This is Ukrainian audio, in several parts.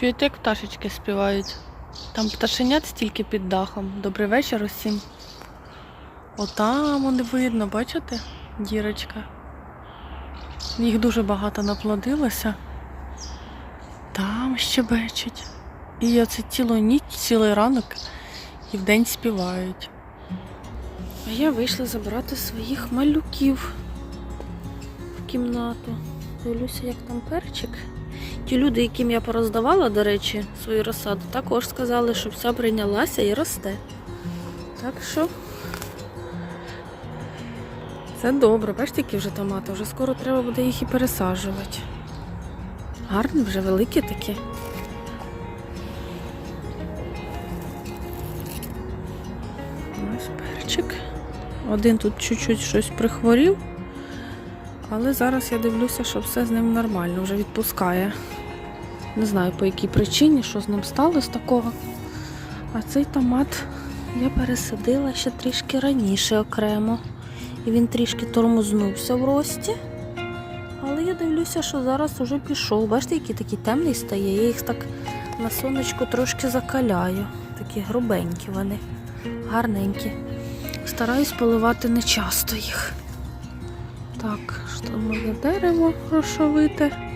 Чуєте, як пташечки співають? Там пташенят стільки під дахом. Добрий вечір усім. Отам вони видно, бачите? Дірочка. Їх дуже багато наплодилося. Там щебечуть. І оце цілу ніч, цілий ранок і вдень співають. А я вийшла забрати своїх малюків в кімнату. Дивлюся, як там перчик. Ті люди, яким я пороздавала, до речі, свою розсаду, також сказали, що все прийнялася і росте. Так що це добре. Бачите, які вже томати, вже скоро треба буде їх і пересаджувати. Гарні, вже великі такі. Ось перчик. Один тут чуть-чуть щось прихворів. Але зараз я дивлюся, що все з ним нормально, вже відпускає. Не знаю по якій причині, що з ним сталося такого. А цей томат я пересадила ще трішки раніше окремо. І він трішки тормознувся в рості. Але я дивлюся, що зараз уже пішов. Бачите, який такий темний стає. Я їх так на сонечку трошки закаляю. Такі грубенькі вони, гарненькі. Стараюсь поливати не часто їх. Так, що моє дерево грошовите.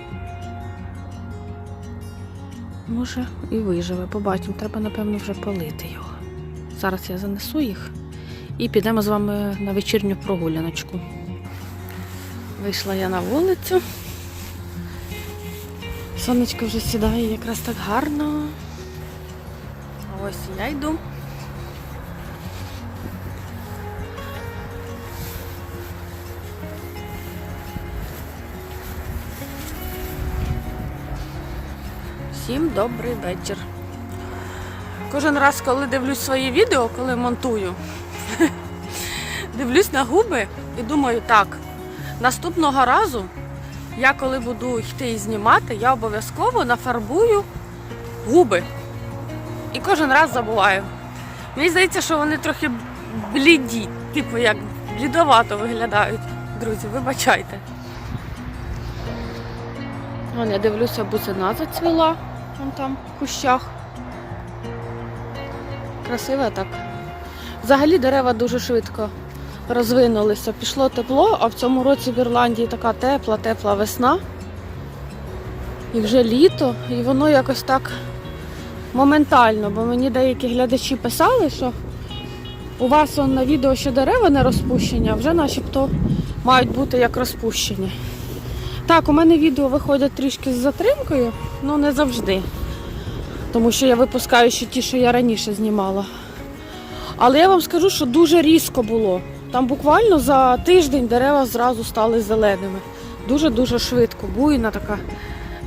Може і виживе. Побачимо. Треба, напевно, вже полити його. Зараз я занесу їх і підемо з вами на вечірню прогуляночку. Вийшла я на вулицю. Сонечко вже сідає якраз так гарно. Ось я йду. Всім добрий вечір. Кожен раз, коли дивлюсь свої відео, коли монтую, дивлюсь на губи і думаю, так, наступного разу я коли буду йти і знімати, я обов'язково нафарбую губи. І кожен раз забуваю. Мені здається, що вони трохи бліді, типу як блідовато виглядають. Друзі, вибачайте. Вон я дивлюся, бузина зацвіла. Вон там в кущах. Красиво так. Взагалі дерева дуже швидко розвинулися. Пішло тепло, а в цьому році в Ірландії така тепла, тепла весна. І вже літо, і воно якось так моментально, бо мені деякі глядачі писали, що у вас на відео ще дерева не розпущені, а вже начебто мають бути як розпущені. Так, у мене відео виходять трішки з затримкою, але не завжди. Тому що я випускаю ще ті, що я раніше знімала. Але я вам скажу, що дуже різко було. Там буквально за тиждень дерева зразу стали зеленими. Дуже-дуже швидко, буйна така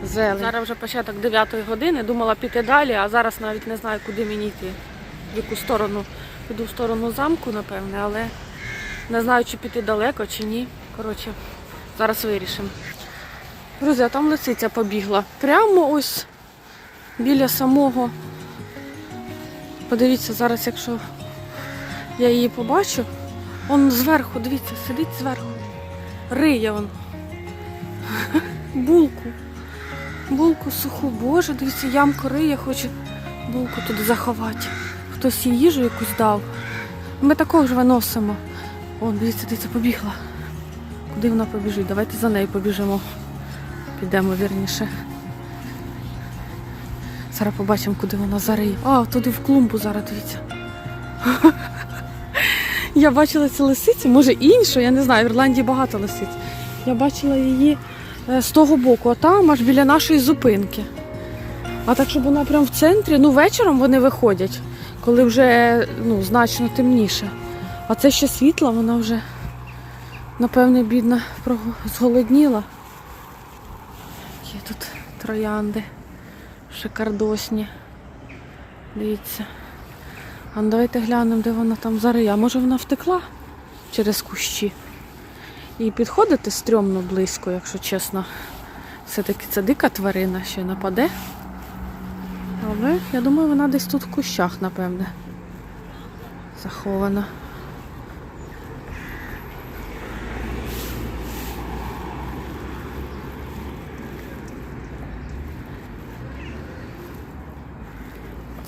зелень. Зараз вже початок 9 години, думала піти далі, а зараз навіть не знаю, куди мені йти. В яку сторону. Піду в сторону замку, напевне, але не знаю, чи піти далеко, чи ні. Коротше, зараз вирішимо. Друзі, а там лисиця побігла. Прямо ось біля самого. Подивіться, зараз, якщо я її побачу, он зверху, дивіться, сидить зверху. Риє он. Булку. Булку суху. Боже, дивіться, ямку риє, хоче булку туди заховати. Хтось їй їжу якусь дав. Ми також виносимо. О, дивіться, дивіться, побігла. Куди вона побіжить? Давайте за нею побіжимо. Підемо вірніше. Зараз побачимо, куди вона зариє. А, туди в клумбу зараз дивіться. Я бачила цю лисицю, може іншу, я не знаю, в Ірландії багато лисиць. Я бачила її е, з того боку, а там аж біля нашої зупинки. А так, щоб вона прямо в центрі, ну вечором вони виходять, коли вже ну, значно темніше. А це ще світла, вона вже, напевне, бідна, зголодніла. Тут троянди шикардосні. Дивіться. А ну давайте глянемо, де вона там зариє. А може вона втекла через кущі. І підходити стрьомно близько, якщо чесно. Все-таки це дика тварина ще нападе. Але я думаю, вона десь тут в кущах, напевне. Захована.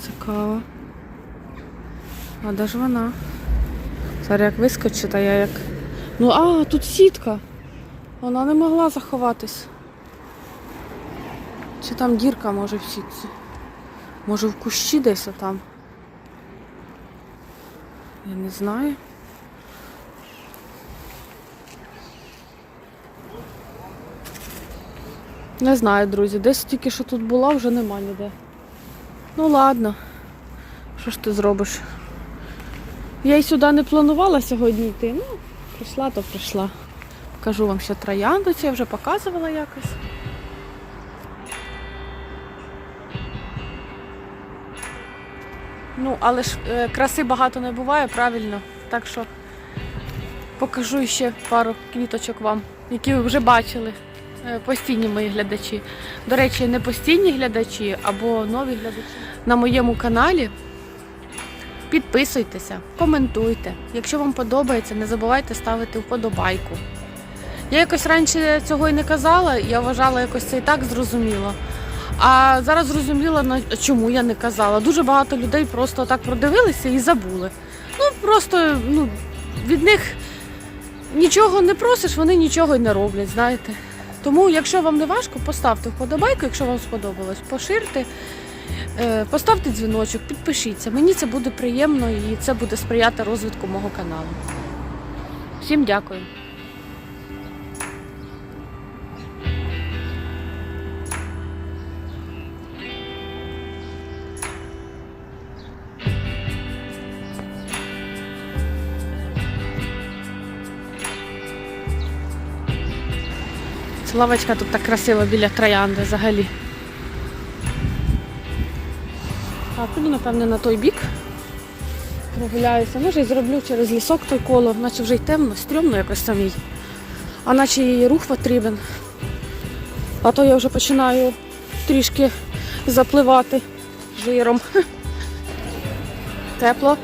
Цікаво. А де ж вона? Зараз як вискочить, а я як. Ну, а, тут сітка. Вона не могла заховатись. Чи там дірка може в сітці? Може в кущі десь отам? Я не знаю. Не знаю, друзі. Десь тільки що тут була, вже нема ніде. Ну ладно. Що ж ти зробиш? Я й сюди не планувала сьогодні йти. Ну, прийшла, то прийшла. Покажу вам ще троянду, цю я вже показувала якось. Ну, але ж е, краси багато не буває, правильно. Так що покажу ще пару квіточок вам, які ви вже бачили. Е, Постійні мої глядачі. До речі, не постійні глядачі або нові глядачі. На моєму каналі підписуйтеся, коментуйте. Якщо вам подобається, не забувайте ставити вподобайку. Я якось раніше цього і не казала, я вважала якось це і так зрозуміло. А зараз зрозуміла, чому я не казала. Дуже багато людей просто так продивилися і забули. Ну просто ну, від них нічого не просиш, вони нічого й не роблять, знаєте. Тому, якщо вам не важко, поставте вподобайку, якщо вам сподобалось, поширте, поставте дзвіночок, підпишіться. Мені це буде приємно і це буде сприяти розвитку мого каналу. Всім дякую. Лавочка тут так красиво біля троянди взагалі. Піду, напевне, на той бік. Прогуляюся. Може і зроблю через лісок той коло, наче вже й темно, стрьомно якось самій. А наче їй рух потрібен. А то я вже починаю трішки запливати жиром. Тепло.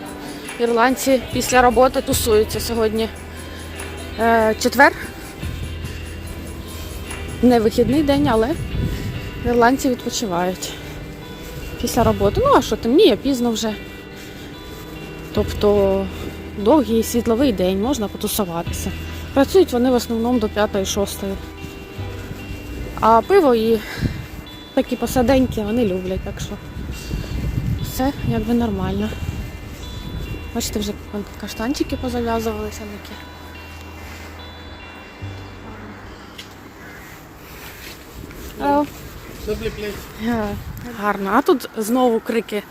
Ірландці після роботи тусуються сьогодні. Е, четвер. Не вихідний день, але ірландці відпочивають після роботи. Ну, а що темніє, пізно вже. Тобто довгий світловий день, можна потусуватися. Працюють вони в основному до 5-6. А пиво і такі посаденькі вони люблять, так що все якби нормально. Бачите, вже каштанчики позав'язувалися такі. Гарно. А тут знову крики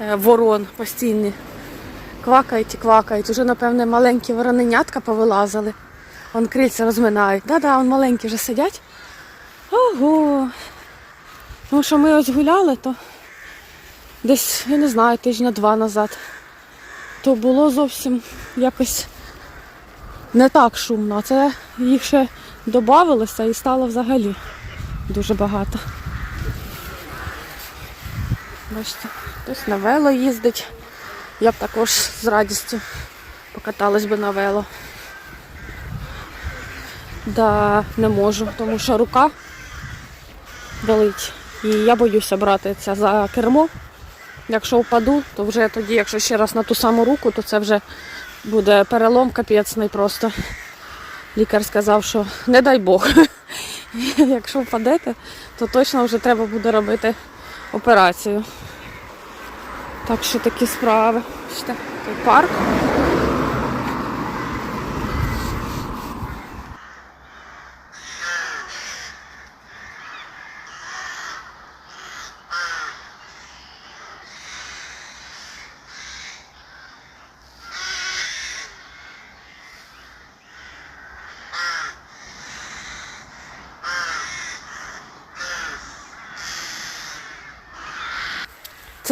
е, ворон постійні. Квакають і квакають. Уже, напевне, маленькі вороненятка повилазили. Вон крильця розминають. Да-да, вон маленькі вже сидять. Ого. Ну, що ми ось гуляли, то десь, я не знаю, тижня два назад. То було зовсім якось не так шумно. Це їх ще додавалося і стало взагалі дуже багато. Бачите, хтось на вело їздить. Я б також з радістю покаталась би на вело. Да, не можу, тому що рука болить. І я боюся братися за кермо. Якщо впаду, то вже тоді, якщо ще раз на ту саму руку, то це вже буде перелом капецний просто. Лікар сказав, що не дай Бог. Якщо впадете, то точно вже треба буде робити операцію. Так що такі справи. Бачите, той парк.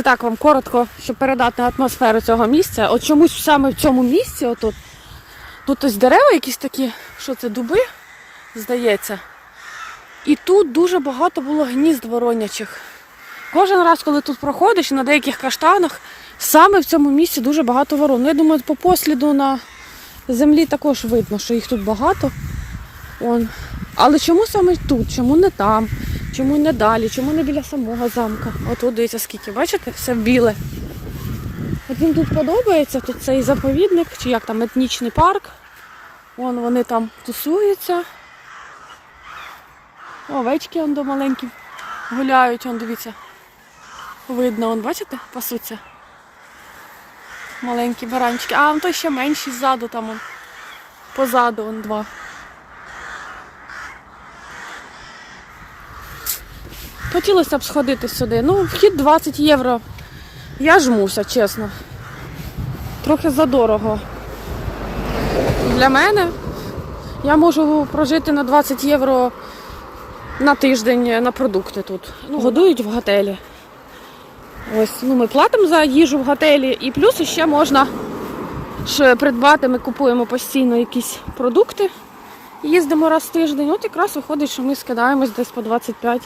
Це так вам коротко, щоб передати атмосферу цього місця. От чомусь саме в цьому місці, отут, тут ось дерева якісь такі, що це дуби, здається. І тут дуже багато було гнізд воронячих. Кожен раз, коли тут проходиш на деяких каштанах, саме в цьому місці дуже багато ворон. Ну, Я думаю, по посліду на землі також видно, що їх тут багато. Он. Але чому саме тут? Чому не там? Чому не далі? Чому не біля самого замка? От дивіться скільки, бачите? Все біле. От він тут подобається, тут цей заповідник, чи як там етнічний парк. Вон вони там тусуються. Овечки он до маленькі гуляють, он дивіться. Видно, он, бачите, пасуться. Маленькі баранчики. А вон той ще менший ззаду там он. Позаду он два. Хотілося б сходити сюди. Ну, вхід 20 євро. Я жмуся, чесно. Трохи задорого. Для мене я можу прожити на 20 євро на тиждень на продукти тут. Ну, годують в готелі. Ось, ну ми платимо за їжу в готелі, і плюс ще можна ж придбати. Ми купуємо постійно якісь продукти. Їздимо раз в тиждень. От якраз виходить, що ми скидаємось десь по 25,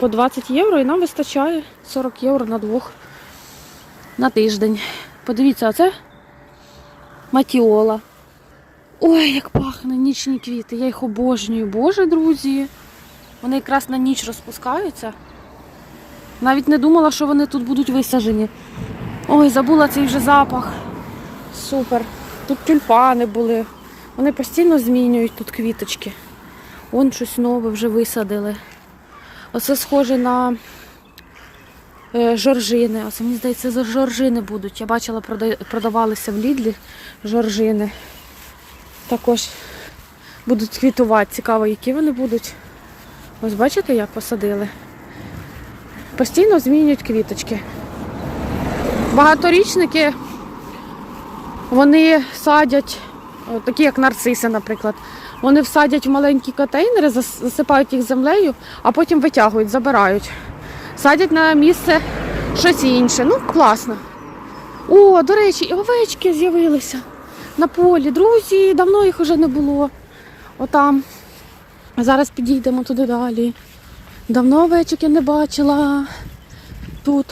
по 20 євро, і нам вистачає 40 євро на двох на тиждень. Подивіться, а це матіола. Ой, як пахне нічні квіти. Я їх обожнюю. Боже, друзі. Вони якраз на ніч розпускаються. Навіть не думала, що вони тут будуть висаджені. Ой, забула цей вже запах. Супер. Тут тюльпани були. Вони постійно змінюють тут квіточки. Вон щось нове вже висадили. Оце схоже на е, жоржини. Оце мені здається, за жоржини будуть. Я бачила, продавалися в Лідлі жоржини. Також будуть квітувати. Цікаво, які вони будуть. Ось бачите, як посадили. Постійно змінюють квіточки. Багаторічники вони садять, такі як нарциси, наприклад. Вони всадять в маленькі контейнери, засипають їх землею, а потім витягують, забирають. Садять на місце щось інше. Ну, класно. О, до речі, і овечки з'явилися на полі. Друзі, давно їх вже не було. Отам. Зараз підійдемо туди далі. Давно овечок я не бачила. Тут.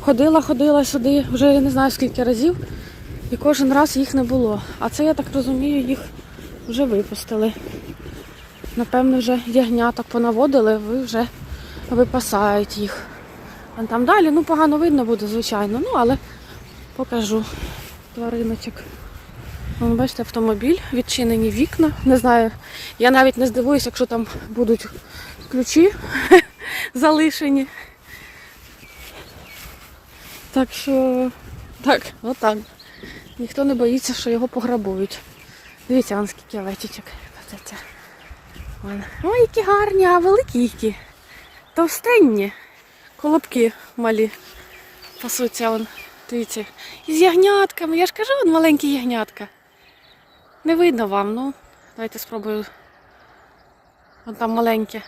Ходила, ходила сюди, вже не знаю скільки разів. І кожен раз їх не було. А це, я так розумію, їх вже випустили. Напевно, вже ягняток понаводили, ви вже випасають їх. А там далі, ну погано видно буде, звичайно. Ну, але покажу твариночок. Вон, бачите, автомобіль, відчинені вікна. Не знаю, я навіть не здивуюся, якщо там будуть ключі залишені. Так що, так, отак. Ніхто не боїться, що його пограбують. Дивіться, вон скільки. Подивіться. Ой, які гарні, а великі які. Товстенні. Колобки малі. Пасуться вон. Дивіться. І з ягнятками. Я ж кажу, вон маленькі ягнятка. Не видно вам, ну. Давайте спробую. Вон там маленьке.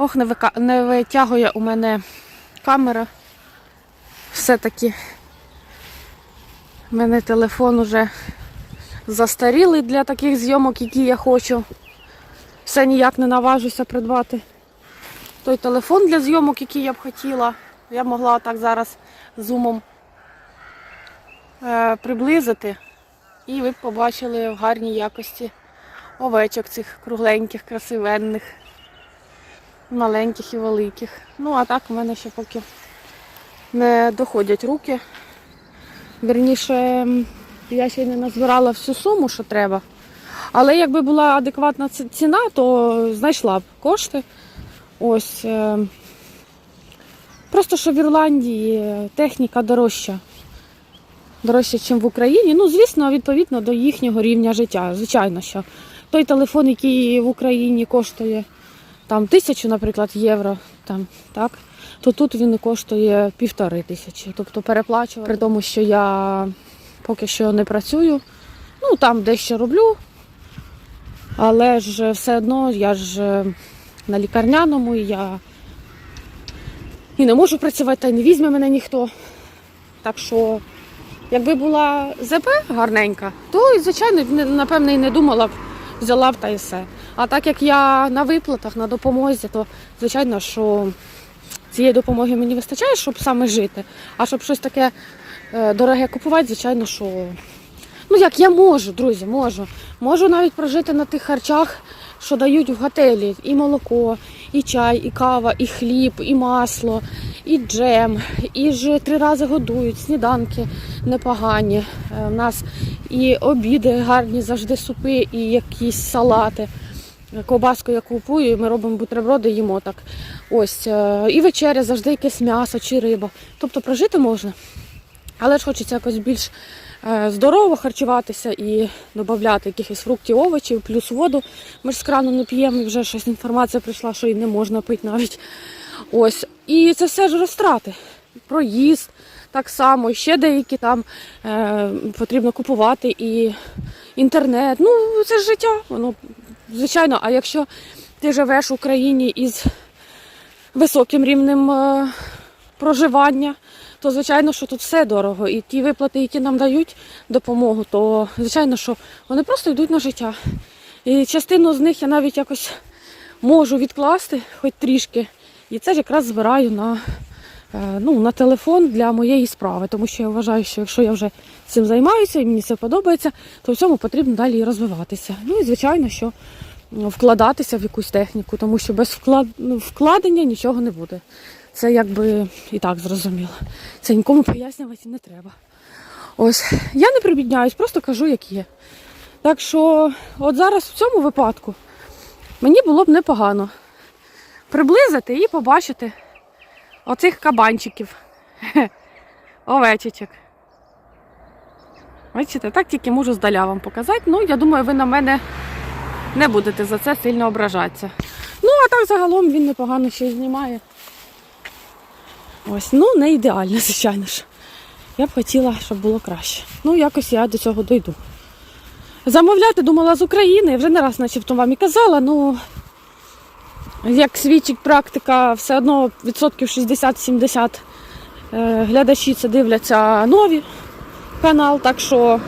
Ох, не, вика... не витягує у мене камера. Все-таки у мене телефон уже застарілий для таких зйомок, які я хочу. Все ніяк не наважуся придбати. Той телефон для зйомок, який я б хотіла. Я могла так зараз зумом е, приблизити. І ви б побачили в гарній якості овечок цих кругленьких, красивенних маленьких і великих. Ну, а так у мене ще поки не доходять руки. Вірніше, я ще не назбирала всю суму, що треба. Але якби була адекватна ціна, то знайшла б кошти. Ось. е, Просто що в Ірландії техніка дорожча. Дорожча, ніж в Україні. Ну, звісно, відповідно до їхнього рівня життя. Звичайно, що той телефон, який в Україні коштує там тисячу, наприклад, євро, там, так, то тут він коштує півтори тисячі. Тобто переплачувати, при тому, що я поки що не працюю, ну там дещо роблю, але ж все одно я ж е, на лікарняному, і я і не можу працювати, та й не візьме мене ніхто. Так що Якби була ЗП гарненька, то, звичайно, напевне, і не думала б, взяла б та і все. А так як я на виплатах, на допомозі, то звичайно, що цієї допомоги мені вистачає, щоб саме жити. А щоб щось таке е, дороге купувати, звичайно, що. Ну як я можу, друзі, можу. Можу навіть прожити на тих харчах, що дають в готелі. І молоко, і чай, і кава, і хліб, і масло, і джем, і ж три рази годують, сніданки непогані. Е, У нас і обіди гарні, завжди супи, і якісь салати. Ковбаску я купую, ми робимо бутерброди, їмо так. Ось. е, І вечеря завжди якесь м'ясо чи риба. Тобто прожити можна. Але ж хочеться якось більш е, здорово харчуватися і додати якихось фруктів, овочів, плюс воду. Ми ж з крану не п'ємо, і вже щось інформація прийшла, що і не можна пити навіть. Ось. І це все ж розтрати. Проїзд так само, ще деякі там е, потрібно купувати і інтернет. Ну, це ж життя. Воно, звичайно, а якщо ти живеш в Україні із високим рівнем е, проживання, то звичайно, що тут все дорого. І ті виплати, які нам дають допомогу, то звичайно, що вони просто йдуть на життя. І частину з них я навіть якось можу відкласти, хоч трішки. І це якраз збираю на, ну, на телефон для моєї справи. Тому що я вважаю, що якщо я вже цим займаюся і мені це подобається, то в цьому потрібно далі і розвиватися. Ну і звичайно, що вкладатися в якусь техніку, тому що без ну, вкладення нічого не буде. Це якби і так зрозуміло. Це нікому пояснювати не треба. Ось я не прибідняюсь, просто кажу, як є. Так що, от зараз в цьому випадку мені було б непогано приблизити і побачити оцих кабанчиків. Овечечок. Бачите, так тільки можу здаля вам показати. Ну, я думаю, ви на мене не будете за це сильно ображатися. Ну, а так загалом він непогано ще знімає. Ось, ну не ідеально, звичайно ж. Я б хотіла, щоб було краще. Ну, якось я до цього дойду. Замовляти думала з України, я вже не раз начебто вам і казала, ну як свідчить практика, все одно відсотків 60-70 е, глядачі це дивляться нові канал, так що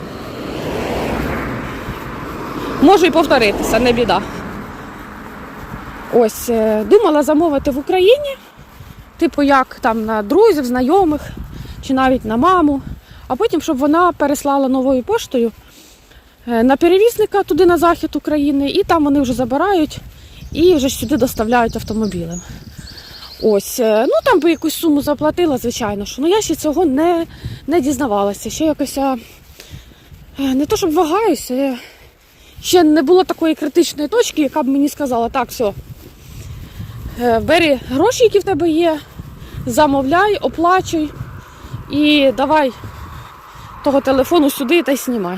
можу і повторитися, не біда. Ось, е, думала замовити в Україні, типу як там на друзів, знайомих, чи навіть на маму, а потім, щоб вона переслала новою поштою е, на перевізника туди на захід України, і там вони вже забирають і вже сюди доставляють автомобілем. Ось, е, ну там би якусь суму заплатила, звичайно, що ну я ще цього не, не дізнавалася. Ще якось я е, не то, щоб вагаюся, ще не було такої критичної точки, яка б мені сказала, так, все, бери гроші, які в тебе є, замовляй, оплачуй і давай того телефону сюди та й знімай.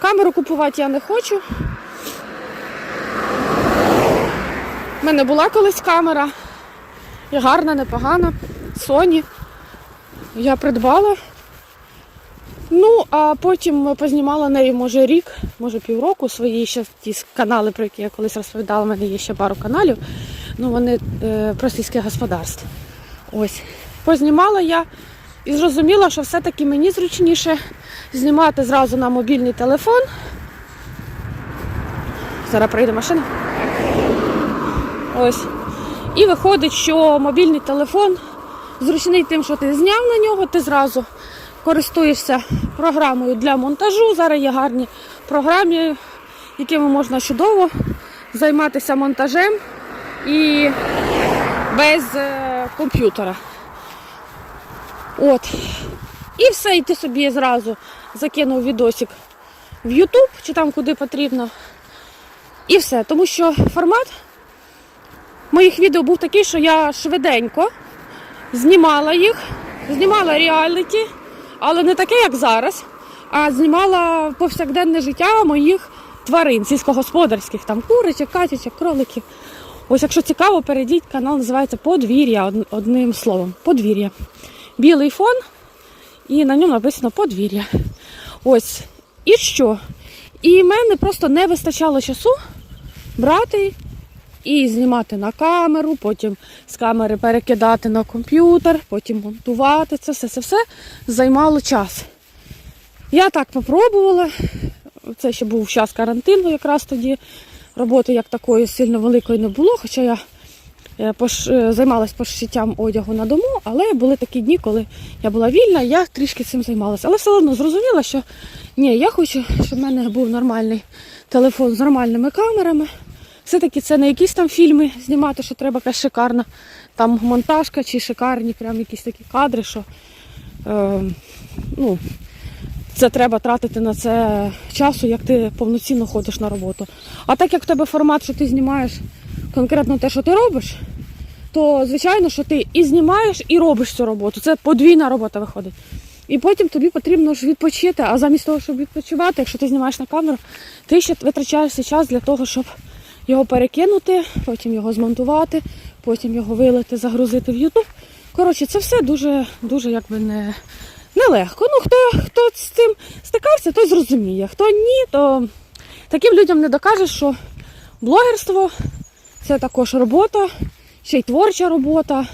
Камеру купувати я не хочу. У мене була колись камера. І гарна, непогана. Sony. Я придбала. Ну, а потім познімала нею, може, рік, може півроку свої ще ті канали, про які я колись розповідала, у мене є ще пару каналів. Ну, вони е, про сільське господарство. Ось. Познімала я і зрозуміла, що все-таки мені зручніше знімати зразу на мобільний телефон. Зараз прийде машина. Ось. І виходить, що мобільний телефон зручний тим, що ти зняв на нього, ти зразу користуєшся програмою для монтажу. Зараз є гарні програми, якими можна чудово займатися монтажем і без е, комп'ютера. От. І все, і ти собі зразу закинув відосик в YouTube чи там куди потрібно. І все. Тому що формат моїх відео був такий, що я швиденько знімала їх, знімала реаліті, але не таке, як зараз, а знімала повсякденне життя моїх тварин, сільськогосподарських, там курочок, катючок, кроликів. Ось, якщо цікаво, перейдіть, канал називається Подвір'я одним словом. Подвір'я. Білий фон, і на ньому написано подвір'я. Ось. І що? І мене просто не вистачало часу брати і знімати на камеру, потім з камери перекидати на комп'ютер, потім монтувати. Це все, це все займало час. Я так попробувала. Це ще був час карантину, якраз тоді роботи як такої сильно великої не було, хоча я е, е, займалась пошиттям одягу на дому, але були такі дні, коли я була вільна, я трішки цим займалася. Але все одно зрозуміла, що ні, я хочу, щоб в мене був нормальний телефон з нормальними камерами. Все-таки це не якісь там фільми знімати, що треба якась шикарна там монтажка чи шикарні прям якісь такі кадри, що е, ну, це треба тратити на це часу, як ти повноцінно ходиш на роботу. А так як в тебе формат, що ти знімаєш конкретно те, що ти робиш, то звичайно, що ти і знімаєш, і робиш цю роботу. Це подвійна робота виходить. І потім тобі потрібно ж відпочити. А замість того, щоб відпочивати, якщо ти знімаєш на камеру, ти ще витрачаєш цей час для того, щоб його перекинути, потім його змонтувати, потім його вилити, загрузити в YouTube. Коротше, це все дуже, дуже якби не, нелегко. Ну, хто, хто з цим стикався, той зрозуміє. Хто ні, то таким людям не докажеш, що блогерство це також робота, ще й творча робота,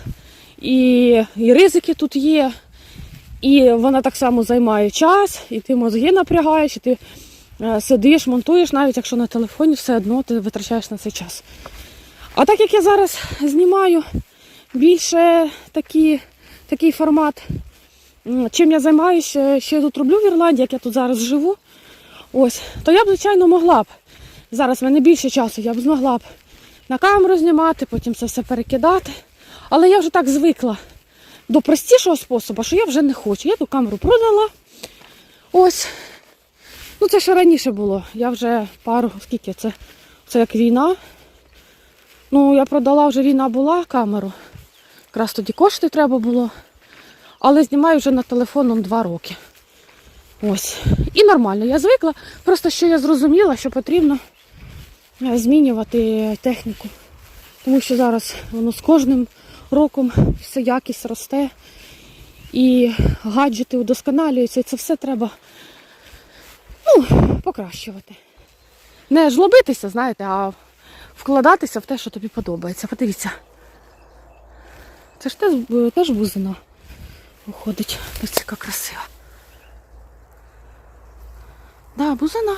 і, і ризики тут є. І вона так само займає час, і ти мозги напрягаєш, і ти сидиш, монтуєш, навіть якщо на телефоні, все одно ти витрачаєш на цей час. А так як я зараз знімаю більше такі, такий формат, чим я займаюся, що я тут роблю в Ірландії, як я тут зараз живу, ось, то я б, звичайно, могла б. Зараз в мене більше часу, я б змогла б на камеру знімати, потім це все перекидати. Але я вже так звикла до простішого способу, що я вже не хочу. Я ту камеру продала. Ось. Ну, це ще раніше було. Я вже пару, скільки це? Це як війна. Ну, я продала вже війна була камеру. Якраз тоді кошти треба було. Але знімаю вже на телефоном два роки. Ось. І нормально, я звикла. Просто що я зрозуміла, що потрібно е, змінювати техніку. Тому що зараз воно з кожним роком все якість росте. І гаджети удосконалюються, і це все треба ну, покращувати. Не жлобитися, знаєте, а вкладатися в те, що тобі подобається. Подивіться. Це ж теж, теж бузина виходить. Ось яка красива. Да, бузина.